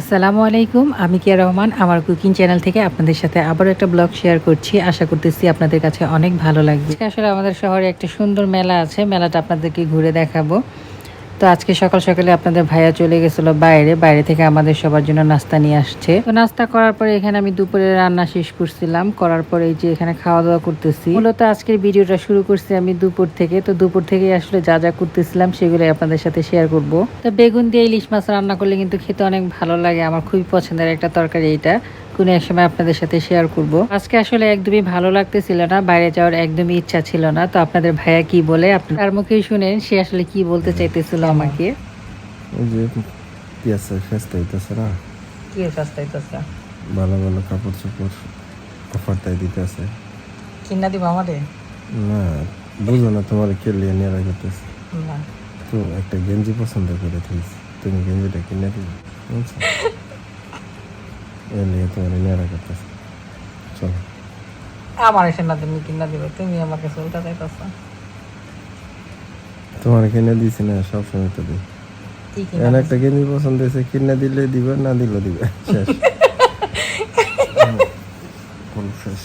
আসসালামু আলাইকুম, আমি কিয়া রহমান, আমার কুকিং চ্যানেল থেকে আপনাদের সাথে আবারও একটা ব্লগ শেয়ার করছি। আশা করতেছি আপনাদের কাছে অনেক ভালো লাগবে। আসলে আমাদের শহরে একটা সুন্দর মেলা আছে, মেলাটা আপনাদেরকে ঘুরে দেখাবো। তো আজকে সকাল সকালে আপনাদের ভাইয়া চলে গেছিল বাইরে বাইরে থেকে আমাদের সবার জন্য নাস্তা নিয়ে আসছে। তো নাস্তা করার পরে এখানে আমি দুপুরে রান্না শেষ করছিলাম, করার পরে এই যে এখানে খাওয়া দাওয়া করতেছি। মূলত আজকের ভিডিওটা শুরু করছি আমি দুপুর থেকে, তো দুপুর থেকে আসলে যা যা করতেছিলাম সেগুলো আপনাদের সাথে শেয়ার করব। তো বেগুন দিয়ে ইলিশ মাছ রান্না করলে কিন্তু খেতে অনেক ভালো লাগে, আমার খুবই পছন্দের একটা তরকারি এটা কোনো এক সময় আপনাদের সাথে শেয়ার করব। আজকে আসলে একদমই ভালো লাগতেছিল না বাইরে যাওয়ার একদমই ইচ্ছা ছিল না। তো আপনাদের ভাইয়া কি বলে আপনার মুখেই শুনেন সে আসলে কি বলতে চাইতেছিল আমাকে। ভালো ভালো কাপড় চোপড় অফারটাই দিতেছে কিনা দিব আমাদের? না বুঝো না তোমার কে লিয়ে নেওয়া করতেছে। তো একটা গেঞ্জি পছন্দ করে তুমি গেঞ্জিটা কিনে দিবে। তোমার নেওয়া করতেছে। চলো। আমার এসে না তুমি কিনা দিবে তুমি আমাকে চলতে চাইতেছ তোমার কিনে দিছি না সবসময় তো দিই। একটা গেঞ্জি পছন্দ হয়েছে কিনে দিলে দিবে না দিলে দিবে। শেষ। ফুল শেষ?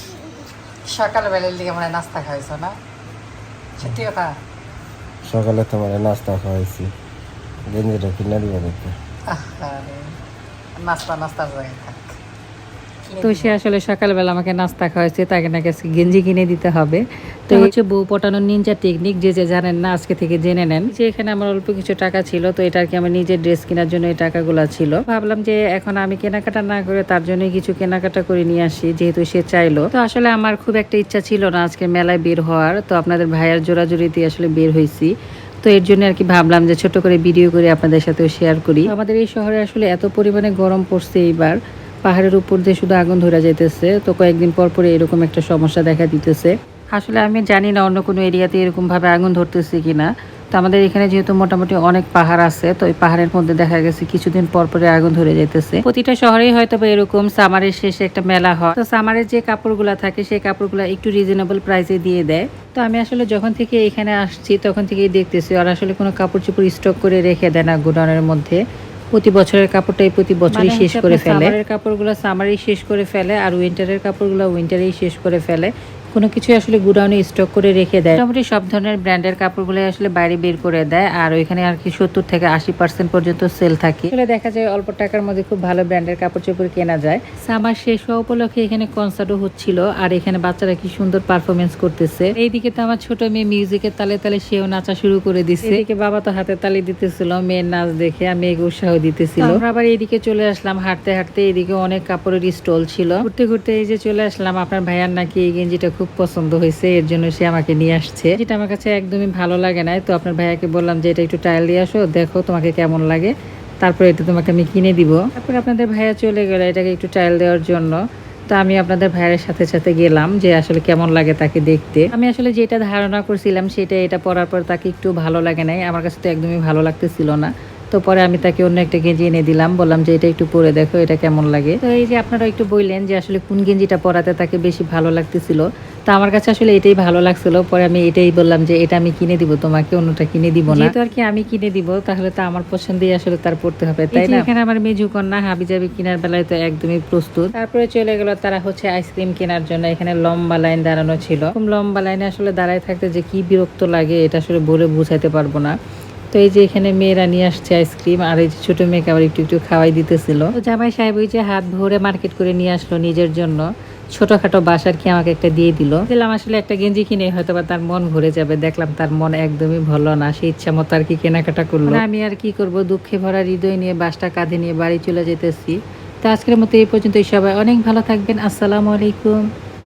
সকালবেলার দিকে মানে নাস্তা খাইছো না? সত্যি কথা? সকালে তোমার নাস্তা খাওয়াইছি। গেঞ্জিটা কিনে দিবে দেখতে নাস্তা নাস্তার জায়গায় থাক। তো সে আসলে সকালবেলা আমাকে নাস্তা খাওয়াইছে তাকে নাকি আজকে গেঞ্জি কিনে দিতে হবে। তো হচ্ছে বউ পটানোর নিনজা টেকনিক যে যে জানেন না আজকে থেকে জেনে নেন। যে এখানে আমার অল্প কিছু টাকা ছিল তো এটা আর কি আমার নিজের ড্রেস কেনার জন্য এই টাকাগুলো ছিল। ভাবলাম যে এখন আমি কেনাকাটা না করে তার জন্য কিছু কেনাকাটা করে নিয়ে আসি যেহেতু সে চাইলো। তো আসলে আমার খুব একটা ইচ্ছা ছিল না আজকে মেলায় বের হওয়ার তো আপনাদের ভাইয়ার জোরাজোরিতে আসলে বের হয়েছি। তো এর জন্য আর কি ভাবলাম যে ছোট করে ভিডিও করে আপনাদের সাথেও শেয়ার করি। আমাদের এই শহরে আসলে এত পরিমাণে গরম পড়ছে এইবার। পাহাড়ের উপর দিয়ে শুধু আগুন ধরে যাইতেছে, তো কয়েকদিন পর পরে এরকম একটা সমস্যা দেখা দিতেছে। আসলে আমি জানি না অন্য কোনো এরিয়াতে এরকম ভাবে আগুন ধরতেছে কিনা। তো আমাদের এখানে যেহেতু মোটামুটি অনেক পাহাড় আছে, তো ওই পাহাড়ের মধ্যে দেখা গেছে কিছুদিন পর পরে আগুন ধরে যাইতেছে। প্রতিটা শহরেই হয়তো এরকম সামারের শেষে একটা মেলা হয়। তো সামারের যে কাপড়গুলো থাকে, সেই কাপড়গুলো একটু রিজনেবল প্রাইসে দিয়ে দেয়। তো আমি আসলে যখন থেকে এখানে আসছি, তখন থেকেই দেখতেছি আর আসলে কোনো কাপড় চোপড় স্টক করে রেখে দেয় না গোডাউনের মধ্যে। প্রতি বছরের কাপড়টাই প্রতি বছরই শেষ করে ফেলে। সামারের কাপড়গুলো সামারেই শেষ করে ফেলে আর উইন্টারের কাপড়গুলো উইন্টারেই শেষ করে ফেলে। কোনো কিছু আসলে গুডাউনে স্টক করে রেখে দেয়। মোটামুটি সব ধরনের ব্র্যান্ডের কাপড়গুলো আসলে বাইরে বের করে দেয়, আর ওইখানে আর কি সত্তর থেকে আশি পার্সেন্ট পর্যন্ত সেল থাকে। আসলে দেখা যায় অল্প টাকার মধ্যে খুব ভালো ব্র্যান্ডের কাপড় চোপড় কেনা যায়। সামার শেষ হওয়া উপলক্ষে এখানে কনসার্টও হচ্ছিল, আর এখানে বাচ্চারা কি সুন্দর পারফরমেন্স করতেছে। এইদিকে তো আমার ছোট মেয়ে মিউজিকের তালে তালে সেও নাচা শুরু করে দিচ্ছে এদিকে বাবা তো হাতে তালি দিতেছিল, মেয়ের নাচ দেখে আমি মেয়েকে উৎসাহ দিতেছিল। আবার এইদিকে চলে আসলাম, হাঁটতে হাঁটতে এদিকে অনেক কাপড়ের স্টল ছিল। ঘুরতে ঘুরতে এই যে চলে আসলাম, আপনার ভাইয়ার নাকি এই গেঞ্জিটা খুব পছন্দ হয়েছে, এর জন্য সে আমাকে নিয়ে আসছে। যেটা আমার কাছে একদমই ভালো লাগে না তো আপনার ভাইয়াকে বললাম যে, এটা একটু ট্রায়াল দিয়ে আসো, দেখো তোমাকে কেমন লাগে। তারপরে এটা তোমাকে আমি কিনে দিব। তারপর আপনাদের ভাইয়া চলে গেল এটাকে একটু ট্রায়াল দেওয়ার জন্য। তো আমি আপনাদের ভাইয়ের সাথে সাথে গেলাম যে, আসলে কেমন লাগে তাকে দেখতে। আমি আসলে যেটা ধারণা করছিলাম সেটা এটা পরার পর তাকে একটু ভালো লাগে নাই। আমার কাছে তো একদমই ভালো লাগতেছিল না। তো পরে আমি তাকে অন্য একটা গেঞ্জি এনে দিলাম। বললাম যে এটা একটু পরে দেখো এটা কেমন লাগে? তো এই যে আপনারা একটু বললেন যে আসলে কোন গেঞ্জিটা পরাতে তাকে বেশি ভালো লাগতেছিল। তো আমার কাছে আসলে এটাই ভালো লাগছিল। পরে আমি এটাই বললাম যে এটা আমি কিনে দিব তোমাকে অন্যটা কিনে দিব না। যেহেতু আর কি আমি কিনে দিব তাহলে তো আমার পছন্দই আসলে তার পড়তে হবে তাই না? এখানে আমার মেজু কন্যা হাবি জাবি কেনার বেলায় তো একদমই প্রস্তুত। তারপরে চলে গেল তারা হচ্ছে আইসক্রিম কেনার জন্য। এখানে লম্বা লাইন দাঁড়ানো ছিল। খুব লম্বা লাইনে আসলে দাঁড়ায় থাকতে যে কি বিরক্ত লাগে এটা আসলে বলে বুঝাইতে পারব না। তো এই যে এখানে মেয়েরা নিয়ে আসছে আইসক্রিম, আর এই ছোট মেয়েকে আবার একটু একটু খাওয়াই দিতেছিল। তো জামাই সাহেব ওই যে হাত ভরে মার্কেট করে নিয়ে আসলো নিজের জন্য। ছোটখাটো বাসার কি আমাকে একটা দিয়ে দিল। দিলাম আসলে একটা গেঞ্জি কিনে হয়তো বা তার মন ভরে যাবে। দেখলাম তার মন একদমই ভালো না, সে ইচ্ছা মতো আর কি কেনাকাটা করল। আমি আর কি করব, দুঃখে ভরা হৃদয় নিয়ে, বাসটা কাঁধে নিয়ে বাড়ি চলে যেতেছি। তো আজকের মতো এই পর্যন্তই সবাই। অনেক ভালো থাকবেন। আসসালামু আলাইকুম।